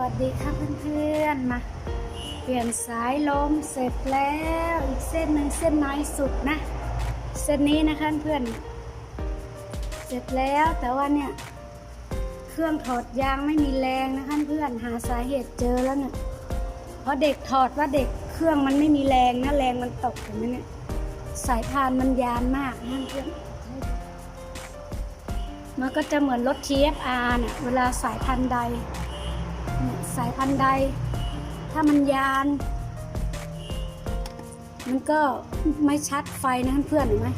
วัสดีค่ะเพื่อนๆ มา เปลี่ยนสายลมเสร็จแล้วอีกเส้นหนึ่งเส้นน้อยสุดนะ เส้นนี้นะคะเพื่อน เสร็จแล้วแต่ว่าเนี่ย เครื่องถอดยางไม่มีแรงนะคะเพื่อนหาสาเหตุเจอแล้วเนี่ยเพราะเด็กถอดว่าเด็กเครื่องมันไม่มีแรงนะแรงมันตกเห็นไหมเนี่ยสายพานมันยานมากนะเพื่อนมันก็จะเหมือนรถ TFR เนี่ยเวลาสายพันใด สายพันธุ์ใด ถ้ามันยาน มันก็ไม่ชัดไฟนะเพื่อนเห็นไหม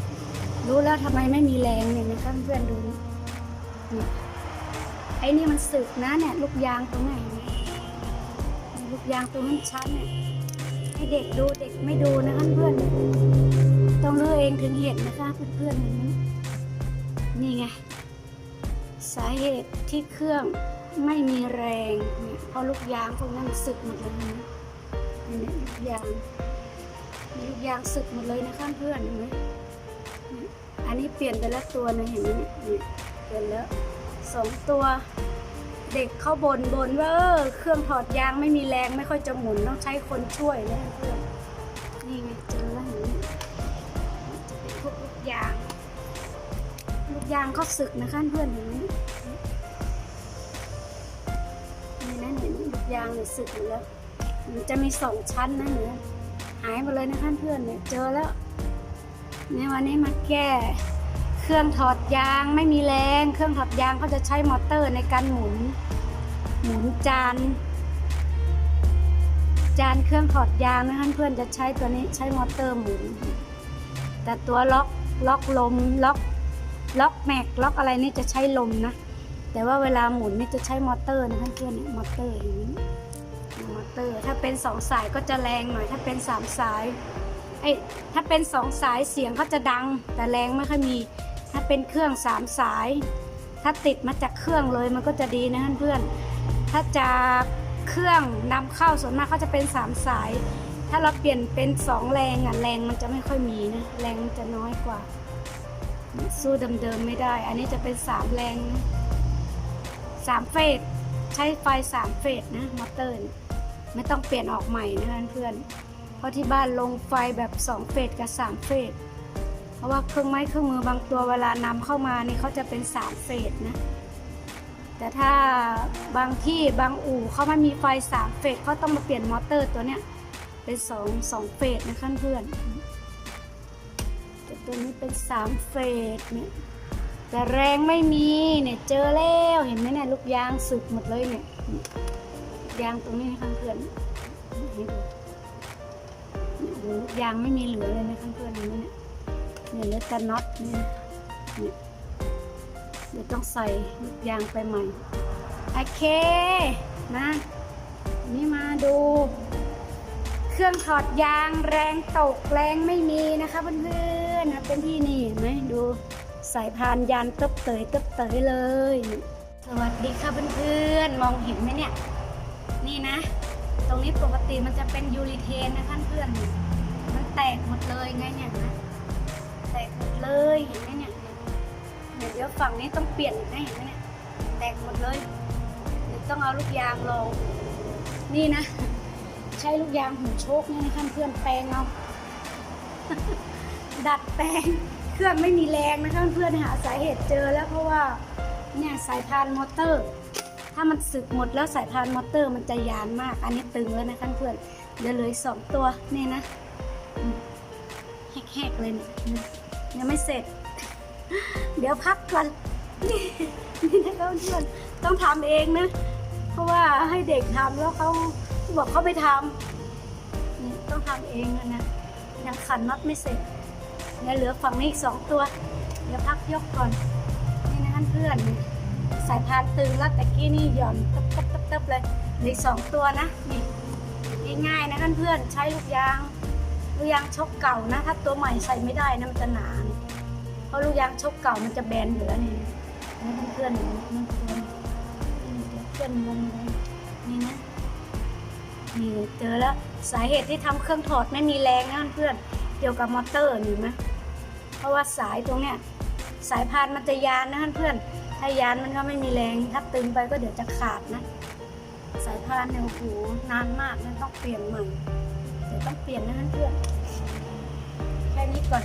รู้แล้วทำไมไม่มีแรงเนี่ยนะคะเพื่อนดูนี่ไอ้นี่มันสึกนะเนี่ยลูกยางตรงไหนเนี่ยลูกยางตรงนั้นชัดเนี่ยให้เด็กดูเด็กไม่ดูนะคะเพื่อนต้องรู้เองถึงเห็นนะคะเพื่อนๆเห็นไหมนี่ไงสาเหตุที่เครื่อง ไม่มีแรงเนี่ยเพราะลูกยางพวกนั้นสึกหมดเลยนะนี่ลูกยางมีลูกยางสึกหมดเลยนะคะเพื่อนเห็นไหมอันนี้เปลี่ยนไปแล้วตัวนึงเห็นไหมเนี่ยเปลี่ยนแล้วสองตัวเด็กเขาบนบนว่าเออเครื่องถอดยางไม่มีแรงไม่ค่อยจะหมุนต้องใช้คนช่วยเลยเพื่อนนี่ไงเจอแล้วเห็นไหมจะเป็นพวกลูกยาง ลูกยางเขาสึกนะคะเพื่อนเห็นไหม ยางเนี่ยสึกอยู่แล้วมันจะมีสองชั้นนะเนี่ยหายหมดเลยนะคะเพื่อนเนี่ยเจอแล้วเนี่ยวันนี้มาแก้เครื่องถอดยางไม่มีแรง เครื่องถอดยางเขาจะใช้มอเตอร์ในการหมุน หมุนจาน จานเครื่องถอดยางนะคะเพื่อนจะใช้ตัวนี้ใช้มอเตอร์หมุน แต่ตัวล็อกล็อกลมล็อกล็อกแม็กล็อกอะไรนี่จะใช้ลมนะ แต่ว่าเวลาหมุนนี่จะใช้มอเตอร์นะเพื่อนๆเนี่ยมอเตอร์อย่างนี้มอเตอร์ ถ้าเป็นสองสายก็จะแรงหน่อย ถ้าเป็นสามสายไอ้ถ้าเป็นสองสายเสียงเขาจะดัง แต่แรงไม่ค่อยมี ถ้าเป็นเครื่องสามสาย ถ้าติดมาจากเครื่องเลยมันก็จะดีนะเพื่อนถ้าจากเครื่องนำเข้าส่วนมากเขาจะเป็นสามสาย ถ้าเราเปลี่ยนเป็นสองแรงอะแรงมันจะไม่ค่อยมีนะแรงมันจะน้อยกว่า สู้เดิมๆไม่ได้ อันนี้จะเป็นสามแรงนะ สามเฟสใช้ไฟสามเฟสนะมอเตอร์ไม่ต้องเปลี่ยนออกใหม่นะเพื่อนเพราะที่บ้านลงไฟแบบสองเฟสกับสามเฟสเพราะว่าเครื่องไม้เครื่องมือบางตัวเวลานำเข้ามานี่เขาจะเป็นสามเฟสนะแต่ถ้าบางที่บางอู่เขาไม่มีไฟสามเฟสเขาต้องมาเปลี่ยนมอเตอร์ตัวเนี้ยเป็นสองสองเฟสนะเพื่อนแต่ตัวนี้เป็นสามเฟสเนี่ย แต่แรงไม่มีเนี่ยเจอแล้วเห็นไหมเนี่ยลูกยางสึกหมดเลยเนี่ยยางตรงนี้นะคะเพื่อนให้ดูยดูลูกยางไม่มีเหลือเลยนะคะเพื่อนเห็นไหมเนี่ยเนี่ยเหลือแต่น็อตเนี่ยเนี่ยเดี๋ยวต้องใส่ลูกยางไปใหม่โอเคนะนี่มาดู เครื่องถอดยางแรงตกแรงไม่มีนะคะเพื่อนๆนะเป็นที่นี่เห็นไหมดู สายพานยานตึบเตยตึบเตยเลย สวัสดีค่ะเพื่อนๆ มองเห็นไหมเนี่ย นี่นะ ตรงนี้ปกติมันจะเป็นยูริเทนนะคะเพื่อน มันแตกหมดเลยไงเนี่ยนะ แตกหมดเลยเห็นไหมเนี่ยเดี๋ยวฝั่งนี้ต้องเปลี่ยนนะเห็นไหมเนี่ย แตกหมดเลยเดี๋ยวต้องเอาลูกยางลองนี่นะ ใช้ลูกยางหูโชคนี่นะคะเพื่อนแปลงเอาดัดแปลง เครื่องไม่มีแรงนะคะเพื่อนหาสาเหตุเจอแล้วเพราะว่าเนี่ยสายพานมอเตอร์ ถ้ามันสึกหมดแล้วสายพานมอเตอร์มันจะยานมาก อันนี้ตึงแล้วนะคะเพื่อนเดี๋ยวเหลยสองตัวนี่นะแหกๆเลยเนี่ยยังไม่เสร็จ เดี๋ยวพักก่อนนี่นี่นะคะเพื่อนต้องทำเองนะ เพราะว่าให้เด็กทำแล้วเขาบอกเขาไปทำต้องทำเองนะนะยังขันน็อตไม่เสร็จ เนี่ยเหลือฝั่งนี้อีกสองตัว เดี๋ยวพักยกก่อน นี่นะเพื่อน สายพานตึงแล้วแต่กี้นี่หย่อนตึ๊บตึ๊บตึ๊บตึ๊บเลยเหลืออกสองตัวนะ นี่ง่ายๆนะเพื่อนใช้ลูกยาง ลูกยางชกเก่านะ ถ้าตัวใหม่ใส่ไม่ได้นะมันจะหนาเนี่ยเพราะลูกยางชกเก่ามันจะแบนอยู่แล้วนี่นี่เพื่อนนี่เพื่อนเพื่อนงงเลยนี่นะนี่เจอแล้วสาเหตุที่ทำเครื่องถอดไม่มีแรงนะเพื่อนเกี่ยวกับมอเตอร์นี่ไหม เพราะว่าสายตรงเนี้ยสายพานมันจะยานนะเพื่อนถ้ายานมันก็ไม่มีแรงถ้าตึงไปก็เดี๋ยวจะขาดนะ สายพานเนี่ยโอ้โหนานมากนะต้องเปลี่ยนใหม่เดี๋ยวต้องเปลี่ยนนะเพื่อนแค่นี้ก่อน